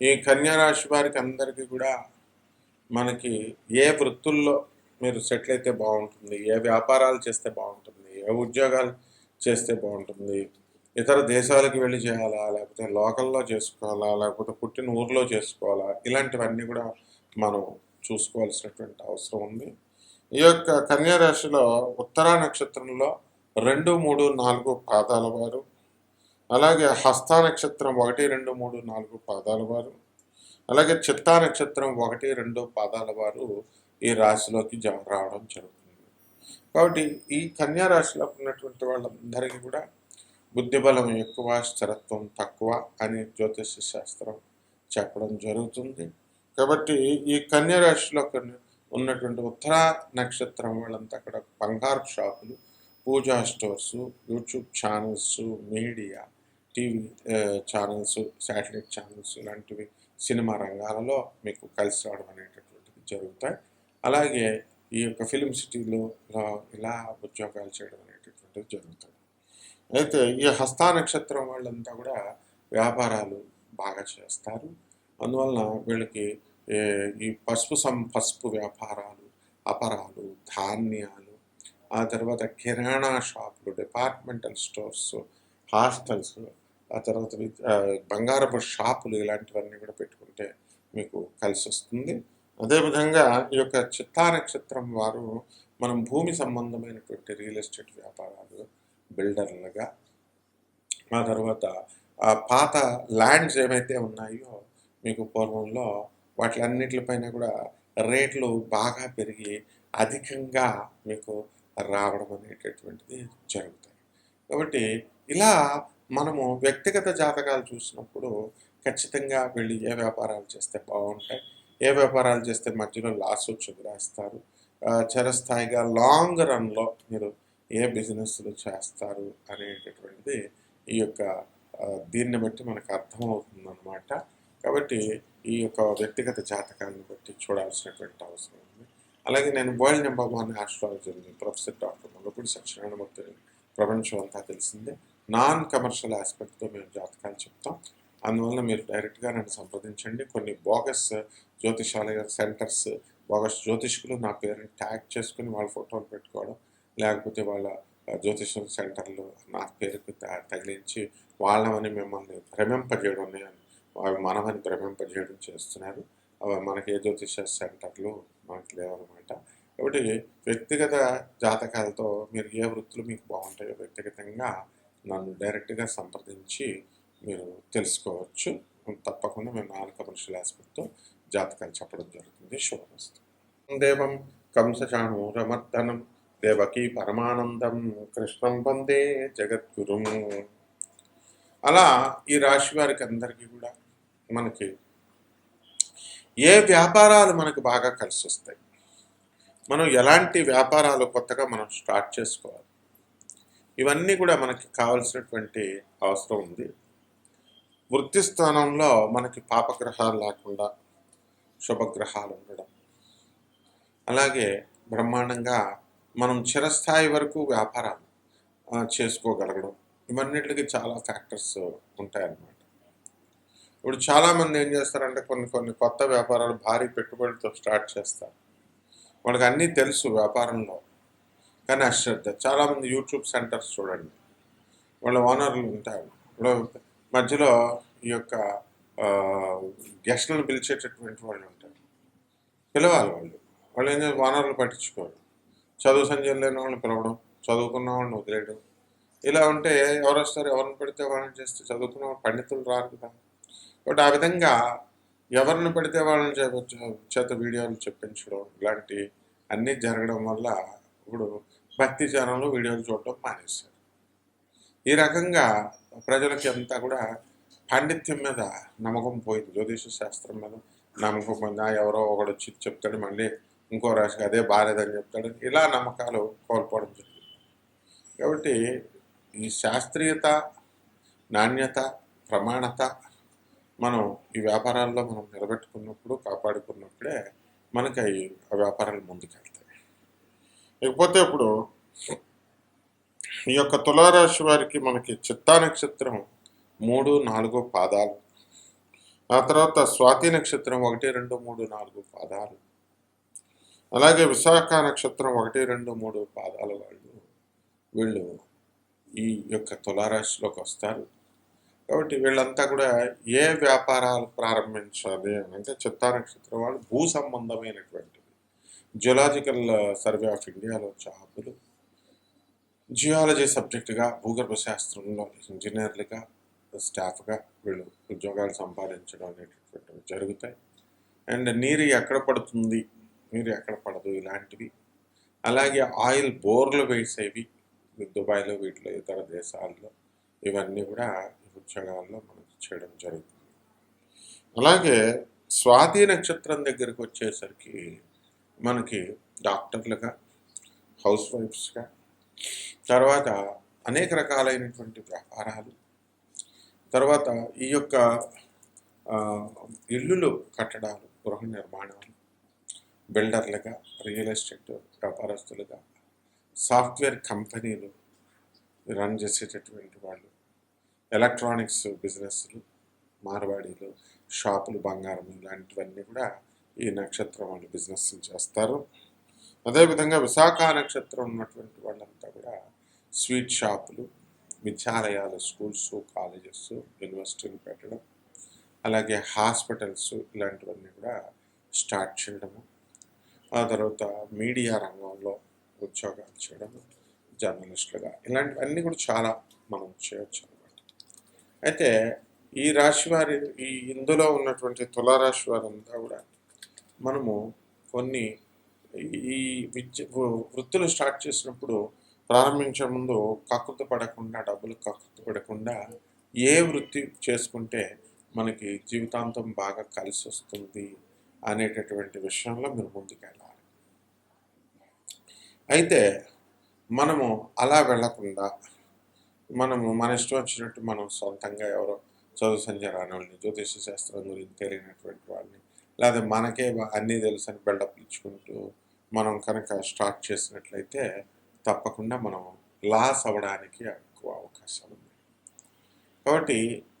ఈ కన్యా రాశి వారికి అందరికీ కూడా మనకి ఏ వృత్తుల్లో మీరు సెటిల్ అయితే బాగుంటుంది ఏ వ్యాపారాలు చేస్తే బాగుంటుంది ఏ ఉద్యోగాలు చేస్తే బాగుంటుంది ఇతర దేశాలకు వెళ్ళి చేయాలా లేకపోతే లోకల్లో చేసుకోవాలా లేకపోతే పుట్టిన ఊర్లో చేసుకోవాలా ఇలాంటివన్నీ కూడా మనం చూసుకోవాల్సినటువంటి అవసరం ఉంది. ఈ యొక్క కన్యారాశిలో ఉత్తరా నక్షత్రంలో రెండు మూడు నాలుగు పాదాల వారు అలాగే హస్త నక్షత్రం ఒకటి రెండు మూడు నాలుగు పాదాల వారు. అలాగే చిత్తా నక్షత్రం ఒకటి రెండు పాదాల వారు ఈ రాశిలోకి జమ రావడం జరుగుతుంది. కాబట్టి ఈ కన్యా రాశిలో ఉన్నటువంటి వాళ్ళందరికీ కూడా బుద్ధిబలం ఎక్కువ స్థిరత్వం తక్కువ అని జ్యోతిష శాస్త్రం చెప్పడం జరుగుతుంది. కాబట్టి ఈ కన్యా రాశిలో ఉన్నటువంటి ఉత్తర నక్షత్రం వాళ్ళంతా అక్కడ బంగారు షాపులు పూజా stores YouTube channels media TV channels satellite channels ఇలాంటివి సినిమా రంగాలలో మీకు కలిసి రావడం అనేటటువంటిది జరుగుతాయి. అలాగే ఈ యొక్క ఫిలిం సిటీలో ఇలా ఉద్యోగాలు చేయడం అనేటటువంటిది జరుగుతుంది అయితే ఈ హస్తా నక్షత్రం వాళ్ళంతా కూడా వ్యాపారాలు బాగా చేస్తారు. అందువలన వీళ్ళకి ఈ పసుపు సం పసుపు వ్యాపారాలు అపరాలు ధాన్యాలు ఆ తర్వాత కిరాణా షాపులు డిపార్ట్మెంటల్ స్టోర్స్ హాస్టల్స్ ఆ తర్వాత వి- బంగారపు షాపులు ఇలాంటివన్నీ కూడా పెట్టుకుంటే మీకు కలిసి వస్తుంది అదేవిధంగా ఈ యొక్క చిత్తా నక్షత్రం వారు మనం భూమి సంబంధమైనటువంటి రియల్ ఎస్టేట్ వ్యాపారాలు బిల్డర్లుగా ఆ తర్వాత ఆ పాత ల్యాండ్స్ ఏమైతే ఉన్నాయో మీకు పూర్వంలో వాటిలన్నిటిపైన కూడా రేట్లు బాగా పెరిగి అధికంగా మీకు రావడం అనేటటువంటిది జరుగుతాయి. కాబట్టి ఇలా మనము వ్యక్తిగత జాతకాలు చూసినప్పుడు ఖచ్చితంగా వెళ్ళి ఏ వ్యాపారాలు చేస్తే బాగుంటాయి ఏ వ్యాపారాలు చేస్తే మధ్యలో లాస్ వచ్చి వదిలేస్తారు. చిరస్థాయిగా లాంగ్ రన్లో మీరు ఏ బిజినెస్లు చేస్తారు అనేటటువంటిది ఈ యొక్క దీన్ని బట్టి మనకు అర్థమవుతుందన్నమాట. కాబట్టి ఈ యొక్క వ్యక్తిగత జాతకాలను బట్టి చూడాల్సినటువంటి అవసరం ఉంది. అలాగే నేను వరల్డ్ నెంబర్ వన్ ఆస్ట్రాలజీని ప్రొఫెసర్ డాక్టర్ ముల్లపూడి సత్యనారాయణమూర్తి ప్రపంచం అంతా తెలిసిందే. నాన్ కమర్షియల్ ఆస్పెక్ట్తో మేము జాతకాలు చెప్తాం. అందువల్ల మీరు డైరెక్ట్గా నన్ను సంప్రదించండి. కొన్ని బోగస్ జ్యోతిషాలయ సెంటర్స్ బోగస్ జ్యోతిష్కులు నా పేరుని ట్యాగ్ చేసుకుని వాళ్ళ ఫోటోలు పెట్టుకోవడం లేకపోతే వాళ్ళ జ్యోతిషం సెంటర్లు నా పేరుకు తగిలించి వాళ్ళమని మిమ్మల్ని భ్రమింపజేయడం అవి మనమని భ్రమింపజేయడం చేస్తున్నారు. అవి మనకి ఏ జ్యోతిష సెంటర్లు మనకి లేవన్నమాట. కాబట్టి వ్యక్తిగత జాతకాలతో మీరు ఏ వృత్తులు మీకు బాగుంటాయో వ్యక్తిగతంగా నన్ను డైరెక్ట్గా సంప్రదించి మీరు తెలుసుకోవచ్చు. తప్పకుండా మేము నాన్ కమర్షియల్ ఆస్పెక్ట్తో జాతకాలు చెప్పడం జరుగుతుంది. శుభమస్తు. దేవం కంసచాణూరమర్దనం దేవకీ పరమానందం కృష్ణం పందే జగద్గురుం. అలా ఈ రాశి వారికి అందరికీ కూడా మనకి ఏ వ్యాపారాలు మనకు బాగా కలిసి వస్తాయి మనం ఎలాంటి వ్యాపారాలు కొత్తగా మనం స్టార్ట్ చేసుకోవాలి? ఇవన్నీ కూడా మనకి కావాల్సినటువంటి అవసరం ఉంది. వృత్తి స్థానంలో మనకి పాపగ్రహాలు లేకుండా శుభగ్రహాలు ఉండడం. అలాగే బ్రహ్మాండంగా మనం చిరస్థాయి వరకు వ్యాపారాలు చేసుకోగలగడం. ఇవన్నిటికి చాలా ఫ్యాక్టర్స్ ఉంటాయన్నమాట. ఇప్పుడు చాలామంది ఏం చేస్తారంటే కొన్ని కొన్ని కొత్త వ్యాపారాలు భారీ పెట్టుబడితో స్టార్ట్ చేస్తారు. వాళ్ళకి అన్నీ తెలుసు వ్యాపారంలో. కానీ అశ్రద్ధ చాలామంది యూట్యూబ్ సెంటర్స్ చూడండి. వాళ్ళ ఓనర్లు ఉంటారు. మధ్యలో ఈ యొక్క గెస్ట్లను పిలిచేటటువంటి వాళ్ళు ఉంటారు. పిలవాలి వాళ్ళు. వాళ్ళు ఏం చేస్తారు ఓనర్లు పట్టించుకోరు. చదువు సంజయం లేని వాళ్ళని పిలవడం చదువుకున్న వాళ్ళని వదిలేయడం. ఇలా ఉంటే ఎవరు వస్తారు? ఎవరిని పెడితే వాళ్ళని చేస్తే చదువుకున్న వాళ్ళు పండితులు రారు కదా. బట్ ఆ విధంగా ఎవరిని పెడితే వాళ్ళని చేత వీడియోలు చెప్పించడం ఇలాంటి అన్నీ జరగడం వల్ల ఇప్పుడు భక్తి ఛానల్లో వీడియోలు చూడటం మానేశారు. ఈ రకంగా ప్రజలకి అంతా కూడా పాండిత్యం మీద నమ్మకం పోయింది. జ్యోతిష శాస్త్రం మీద నమ్మకం పోయింది. ఎవరో ఒకడు వచ్చి చెప్తాడు మళ్ళీ ఇంకో రాశికి అదే బాగాలేదని చెప్తాడు. ఇలా నమ్మకాలు కోల్పోవడం జరిగింది. కాబట్టి ఈ శాస్త్రీయత నాణ్యత ప్రమాణత మనం ఈ వ్యాపారాల్లో మనం నిలబెట్టుకున్నప్పుడు కాపాడుకున్నప్పుడే మనకి అవి ఆ వ్యాపారాలు ముందుకెళ్తాయి. ఇకపోతే ఇప్పుడు ఈ యొక్క తులారాశి వారికి మనకి చిత్తా నక్షత్రం మూడు నాలుగు పాదాలు. ఆ తర్వాత స్వాతి నక్షత్రం ఒకటి రెండు మూడు నాలుగు పాదాలు. అలాగే విశాఖ నక్షత్రం ఒకటి రెండు మూడు పాదాల వాళ్ళు వీళ్ళు ఈ యొక్క తులారాశిలోకి వస్తారు. కాబట్టి వీళ్ళంతా కూడా ఏ వ్యాపారాలు ప్రారంభించాలి అంటే చిత్తా నక్షత్రం వాళ్ళు భూ సంబంధమైనటువంటి జియోలాజికల్ సర్వే ఆఫ్ ఇండియాలో జాబులు. జియాలజీ సబ్జెక్టుగా భూగర్భ శాస్త్రంలో ఇంజనీర్లుగా స్టాఫ్గా వీళ్ళు ఉద్యోగాలు సంపాదించడం అనేటటువంటివి జరుగుతాయి. అండ్ నీరు ఎక్కడ పడుతుంది? నీరు ఎక్కడ పడదు? ఇలాంటివి. అలాగే ఆయిల్ బోర్లు వేసేవి దుబాయ్లో వీటిలో ఇతర దేశాల్లో ఇవన్నీ కూడా ఉద్యోగాల్లో మనకు చేయడం జరుగుతుంది. అలాగే స్వాతి నక్షత్రం దగ్గరికి వచ్చేసరికి మనకి డాక్టర్లుగా హౌస్ వైఫ్స్గా తర్వాత అనేక రకాలైనటువంటి వ్యాపారాలు తర్వాత ఈ యొక్క ఇల్లులు కట్టడాలు గృహ నిర్మాణాలు బిల్డర్లుగా రియల్ ఎస్టేట్ వ్యాపారస్తులుగా సాఫ్ట్వేర్ కంపెనీలు రన్ చేసేటటువంటి వాళ్ళు ఎలక్ట్రానిక్స్ బిజినెస్లు మార్వాడీలు షాపులు బంగారం ఇలాంటివన్నీ కూడా ఈ నక్షత్రం వాళ్ళు బిజినెస్ చేస్తారు. అదేవిధంగా విశాఖ నక్షత్రం ఉన్నటువంటి వాళ్ళంతా కూడా స్వీట్ షాపులు విద్యాలయాలు స్కూల్స్ కాలేజెస్ యూనివర్సిటీలు పెట్టడం అలాగే హాస్పిటల్స్ ఇలాంటివన్నీ కూడా స్టార్ట్ చేయడము. ఆ తర్వాత మీడియా రంగంలో ఉద్యోగాలు చేయడము జర్నలిస్టులుగా ఇలాంటివన్నీ కూడా చాలా మనం చేయొచ్చు అనమాట అయితే ఈ రాశి వారి ఈ ఇందులో ఉన్నటువంటి తులారాశి వారంతా కూడా మనము కొన్ని ఈ విద్య వృత్తులు స్టార్ట్ చేసినప్పుడు ప్రారంభించే ముందు కక్కుత పడకుండా డబ్బులు కక్కుత పడకుండా ఏ వృత్తి చేసుకుంటే మనకి జీవితాంతం బాగా కలిసి వస్తుంది అనేటటువంటి విషయంలో మీరు ముందుకెళ్ళాలి అయితే మనము అలా వెళ్ళకుండా మనము మన ఇష్టం వచ్చినట్టు మనం సొంతంగా ఎవరో చదువు సంధ్య రాని వాళ్ళని జ్యోతిష శాస్త్రం గురించి తెలియనటువంటి వాళ్ళని లేదా మనకే అన్నీ తెలుసు అని బిల్డప్ ఇచ్చుకుంటూ మనం కనుక స్టార్ట్ చేసినట్లయితే తప్పకుండా మనం లాస్ అవ్వడానికి ఎక్కువ అవకాశం ఉంది. కాబట్టి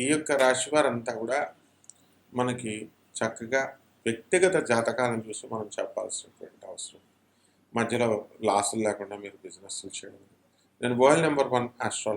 ఈ యొక్క రాశి వారంతా కూడా మనకి చక్కగా వ్యక్తిగత జాతకాలను చూసి మనం చెప్పాల్సినటువంటి అవసరం మధ్యలో లాసులు లేకుండా మీరు బిజినెస్లు చేయడం. నేను మొబైల్ నెంబర్ వన్ ఆస్ట్రాలజీ